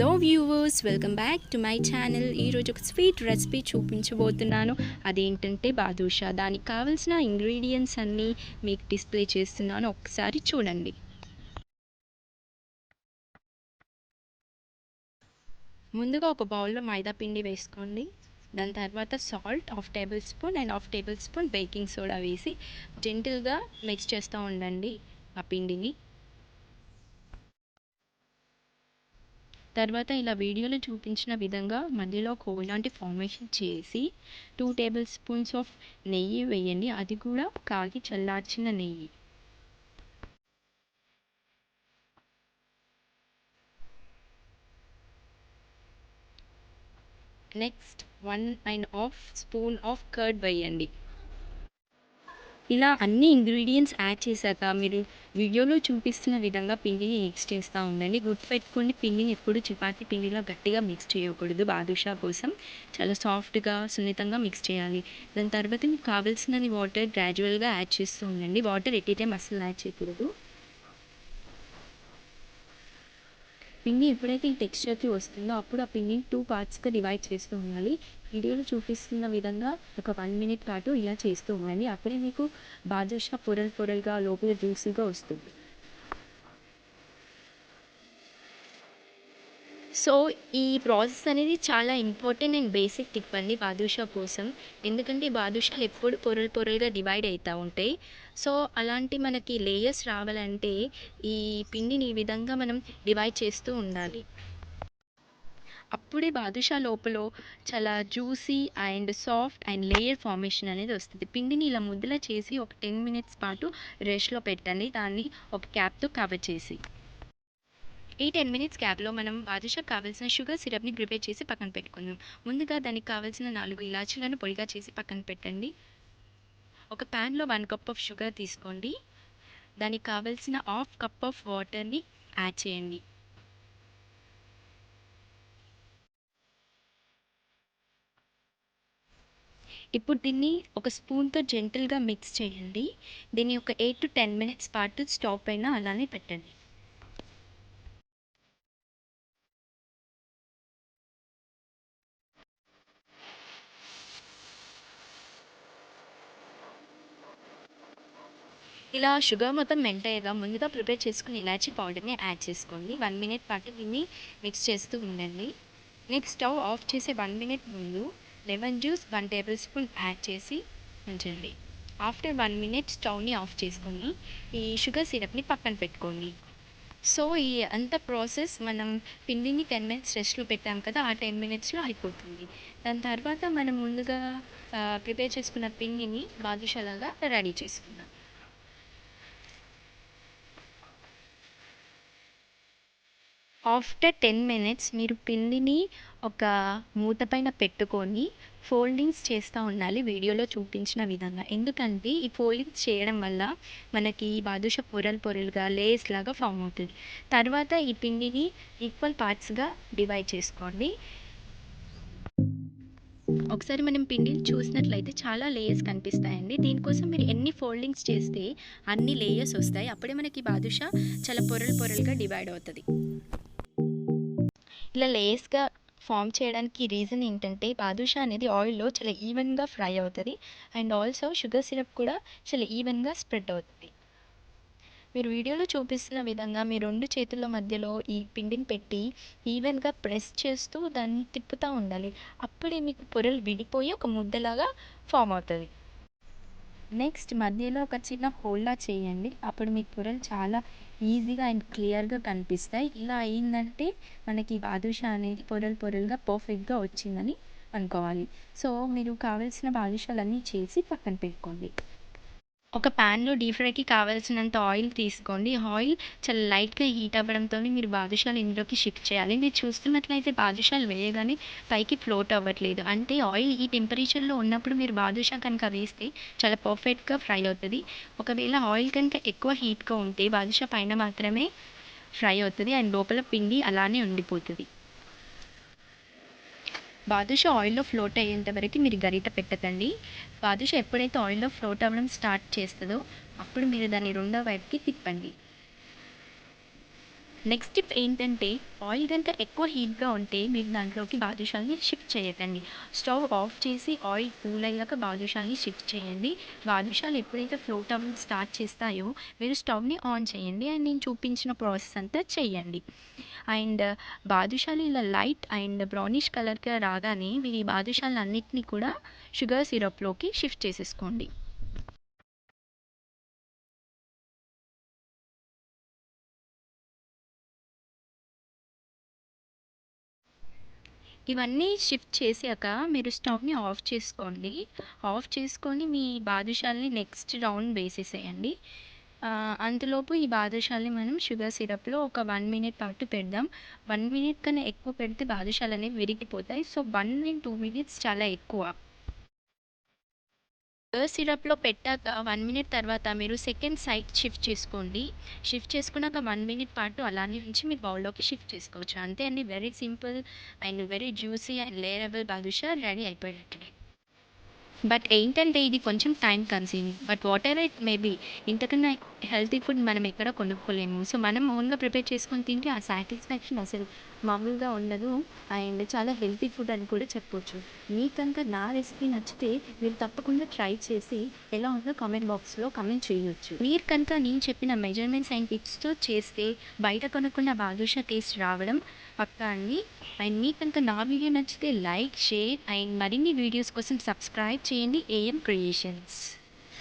Hello viewers welcome back to my channel. ఈరోజు ఒక sweet recipe చూపించబోతున్నాను. అదేంటంటే బాదుషా. దానికి కావాల్సిన ఇంగ్రీడియంట్స్ అన్నీ మీకు డిస్ప్లే చేస్తున్నాను. ఒకసారి చూడండి. ముందుగా ఒక బౌల్లో మైదా పిండి వేసుకోండి. దాని తర్వాత salt half tablespoon and half tablespoon baking soda వేసి జెంటిల్గా మిక్స్ చేస్తూ ఉండండి ఆ పిండిని. తర్వాత ఇలా వీడియోలో చూపించిన విధంగా మధ్యలో కోల్ లాంటి ఫార్మేషన్ చేసి టూ టేబుల్ స్పూన్స్ ఆఫ్ నెయ్యి వేయండి. అది కూడా కాగి చల్లార్చిన నెయ్యి. Next one and half spoon of curd వేయండి. ఇలా అన్ని ఇంగ్రీడియంట్స్ యాడ్ చేశాక మీరు వీడియోలో చూపిస్తున్న విధంగా పిండిని మిక్స్ చేస్తూ ఉండండి. గుర్తుపెట్టుకోండి పిండిని ఎప్పుడు చపాతీ పిండిలో గట్టిగా మిక్స్ చేయకూడదు. బాదుషా కోసం చాలా సాఫ్ట్గా సున్నితంగా మిక్స్ చేయాలి. దాని తర్వాత మీకు కావాల్సినది వాటర్ గ్రాడ్యువల్గా యాడ్ చేస్తూ ఉండండి. వాటర్ ఎట్ టైం అస్సలు యాడ్ చేయకూడదు. పిండి ఎప్పుడైతే ఈ టెక్స్చర్కి వస్తుందో అప్పుడు ఆ పిండిని టూ పార్ట్స్గా డివైడ్ చేస్తూ ఉండాలి. వీడియోలో చూపిస్తున్న విధంగా ఒక వన్ మినిట్ పాటు ఇలా చేస్తూ ఉండండి. అప్పుడే మీకు బాదుషా పొరలు పొరలుగా లోపల జ్యూసీగా వస్తుంది. సో ఈ ప్రాసెస్ అనేది చాలా ఇంపార్టెంట్ అండ్ బేసిక్ టిప్ అండి బాదుషా కోసం. ఎందుకంటే బాదుషాలు ఎప్పుడు పొరలు పొరలుగా డివైడ్ అవుతూ ఉంటాయి. సో అలాంటి మనకి లేయర్స్ రావాలంటే ఈ పిండిని ఈ విధంగా మనం డివైడ్ చేస్తూ ఉండాలి. అప్పుడే బాదుషా లోపల చాలా juicy and soft and layer formation అనేది వస్తుంది. పిండిని ఇలా ముద్దలా చేసి ఒక టెన్ మినిట్స్ పాటు రెస్ట్లో పెట్టండి. దాన్ని ఒక క్యాప్తో కవర్ చేసి. ఈ టెన్ మినిట్స్ క్యాప్లో మనం బాదుషా కావాల్సిన షుగర్ సిరప్ని ప్రిపేర్ చేసి పక్కన పెట్టుకుందాం. ముందుగా దానికి కావాల్సిన నాలుగు ఇలాచీలను పొడిగా చేసి పక్కన పెట్టండి. ఒక ప్యాన్లో వన్ కప్ ఆఫ్ షుగర్ తీసుకోండి. దానికి కావాల్సిన హాఫ్ కప్ ఆఫ్ వాటర్ని యాడ్ చేయండి. ఇప్పుడు దీన్ని ఒక స్పూన్తో జెంటిల్గా మిక్స్ చేయండి. దీన్ని ఒక ఎయిట్ టు టెన్ మినిట్స్ పాటు స్టవ్ పైన అలానే పెట్టండి. ఇలా షుగర్ మొత్తం మెల్ట్ అయ్యేగా ముందుగా ప్రిపేర్ చేసుకుని ఇలాచీ పౌడర్ని యాడ్ చేసుకోండి. వన్ మినిట్ పాటు దీన్ని మిక్స్ చేస్తూ ఉండండి. నెక్స్ట్ స్టవ్ ఆఫ్ చేసే వన్ మినిట్ ముందు lemon juice one tablespoon add చేసి ఉంచండి. ఆఫ్టర్ వన్ మినిట్ స్టవ్ని ఆఫ్ చేసుకొని ఈ షుగర్ సిరప్ని పక్కన పెట్టుకోండి. సో ఈ అంత ప్రాసెస్ మనం పిండిని టెన్ మినిట్స్ రెస్ట్లో పెట్టాం కదా ఆ టెన్ మినిట్స్లో అయిపోతుంది. దాని తర్వాత మనం ముందుగా ప్రిపేర్ చేసుకున్న పిండిని బాదుషాలాగా రెడీ చేసుకుందాం. ఆఫ్టర్ టెన్ మినిట్స్ మీరు పిండిని ఒక మూత పైన పెట్టుకొని ఫోల్డింగ్స్ చేస్తూ ఉండాలి. వీడియోలో చూపించిన విధంగా. ఎందుకంటే ఈ ఫోల్డింగ్స్ చేయడం వల్ల మనకి బాదుషా పొరలు పొరలుగా లేస్ లాగా ఫామ్ అవుతుంది. తర్వాత ఈ పిండిని ఈక్వల్ పార్ట్స్గా డివైడ్ చేసుకోండి. ఒకసారి మనం పిండిని చూసినట్లయితే చాలా లేయర్స్ కనిపిస్తాయండి. దీనికోసం మీరు ఎన్ని ఫోల్డింగ్స్ చేస్తే అన్ని లేయర్స్ వస్తాయి. అప్పుడే మనకి బాదుషా చాలా పొరలు పొరలుగా డివైడ్ అవుతుంది. ఇలా లేస్గా ఫామ్ చేయడానికి రీజన్ ఏంటంటే బాదుషా అనేది ఆయిల్లో చాలా ఈవెన్గా ఫ్రై అవుతుంది. అండ్ ఆల్సో షుగర్ సిరప్ కూడా చాలా ఈవెన్గా స్ప్రెడ్ అవుతుంది. మీరు వీడియోలో చూపిస్తున్న విధంగా మీ రెండు చేతుల మధ్యలో ఈ పిండిని పెట్టి ఈవెన్గా ప్రెస్ చేస్తూ దాన్ని తిప్పుతూ ఉండాలి. అప్పుడే మీకు పొరలు విడిపోయి ఒక ముద్దలాగా ఫామ్ అవుతుంది. నెక్స్ట్ మధ్యలో ఒక చిన్న హోల్లా చేయండి. అప్పుడు మీ పొరలు చాలా ఈజీగా అండ్ క్లియర్గా కనిపిస్తాయి. ఇలా అయిందంటే మనకి బాదుషా అనేది పొరలు పొరలుగా పర్ఫెక్ట్గా వచ్చిందని అనుకోవాలి. సో మీరు కావలసిన బాదుషాలన్నీ చేసి పక్కన పెట్టుకోండి. ఒక ప్యాన్లో డీప్ ఫ్రైకి కావాల్సినంత ఆయిల్ తీసుకోండి. ఆయిల్ చాలా లైట్గా హీట్ అవ్వడంతో మీరు బాదుషాలు ఇందులోకి షిఫ్ట్ చేయాలి. మీరు చూస్తున్నట్లయితే బాదుషాలు వేయగానే పైకి ఫ్లోట్ అవ్వట్లేదు. అంటే ఆయిల్ ఈ టెంపరేచర్లో ఉన్నప్పుడు మీరు బాదుషా కనుక వేస్తే చాలా పర్ఫెక్ట్గా ఫ్రై అవుతుంది. ఒకవేళ ఆయిల్ కనుక ఎక్కువ హీట్గా ఉంటే బాదుషా పైన మాత్రమే ఫ్రై అవుతుంది. అండ్ లోపల పిండి అలానే ఉండిపోతుంది. బాదుషా ఆయిల్లో ఫ్లోట్ అయ్యేంత వరకు మీరు గరిట పెట్టకండి. బాదుషా ఎప్పుడైతే ఆయిల్లో ఫ్లోట్ అవ్వడం స్టార్ట్ చేస్తుందో అప్పుడు మీరు దాన్ని రెండో వైపుకి తిప్పండి. నెక్స్ట్ టిప్ ఏంటంటే ఆయిల్ కనుక ఎక్కువ హీట్గా ఉంటే మీరు దాంట్లోకి బాదుషాని షిఫ్ట్ చేయకండి. స్టవ్ ఆఫ్ చేసి ఆయిల్ కూల్ అయ్యాక బాదుషాని షిఫ్ట్ చేయండి. బాదుషాలు ఎప్పుడైతే ఫ్లోట్ అవ్వడం స్టార్ట్ చేస్తాయో మీరు స్టవ్ని ఆన్ చేయండి. అండ్ నేను చూపించిన ప్రాసెస్ అంతా చేయండి. అండ్ బాదుషాలు ఇలా లైట్ అండ్ బ్రౌనిష్ కలర్గా రాగానే మీరు ఈ బాదుషాలు అన్నిటినీ కూడా షుగర్ సిరప్లోకి షిఫ్ట్ చేసేసుకోండి. ఇవన్నీ షిఫ్ట్ చేసాక మీరు స్టవ్ని ఆఫ్ చేసుకోండి. ఆఫ్ చేసుకొని మీ బాదుషాల్ని నెక్స్ట్ రౌండ్ వేసేసేయండి. అంతలోపు ఈ బాదుషాల్ని మనం షుగర్ సిరప్లో ఒక వన్ మినిట్ పాటు పెడదాం. వన్ మినిట్ కన్నా ఎక్కువ పెడితే బాదుషాలు అనేవి విరిగిపోతాయి. So one and two minutes చాలా ఎక్కువ. షుగర్ సిరప్లో పెట్టాక వన్ మినిట్ తర్వాత మీరు సెకండ్ సైడ్ షిఫ్ట్ చేసుకోండి. షిఫ్ట్ చేసుకున్నాక వన్ మినిట్ పాటు అలానే ఉంచి మీరు బౌల్లోకి షిఫ్ట్ చేసుకోవచ్చు. అంతే అండి. Very simple and very juicy and layerable badusha ready అయిపోయినట్టు. బట్ ఏంటంటే ఇది కొంచెం time consuming but whatever it maybe ఇంతకన్నా హెల్తీ ఫుడ్ మనం ఎక్కడ కొనుక్కోలేము. సో మనం ఓన్గా ప్రిపేర్ చేసుకొని తింటే ఆ సాటిస్ఫాక్షన్ అసలు మామూలుగా ఉండదు. అండ్ చాలా హెల్తీ ఫుడ్ అని కూడా చెప్పొచ్చు. మీకు కనుక నా రెసిపీ నచ్చితే మీరు తప్పకుండా ట్రై చేసి ఎలా ఉందో కామెంట్ బాక్స్లో కామెంట్ చేయొచ్చు. మీరు కనుక నేను చెప్పిన మెజర్మెంట్స్ అండ్ టిప్స్తో చేస్తే బయట కొనుక్కున్న బాదుషా టేస్ట్ రావడం పక్కా అండి అండ్ మీకు కనుక నా వీడియో నచ్చితే లైక్ షేర్ అండ్ మరిన్ని వీడియోస్ కోసం సబ్స్క్రైబ్ చేయండి. AM creations.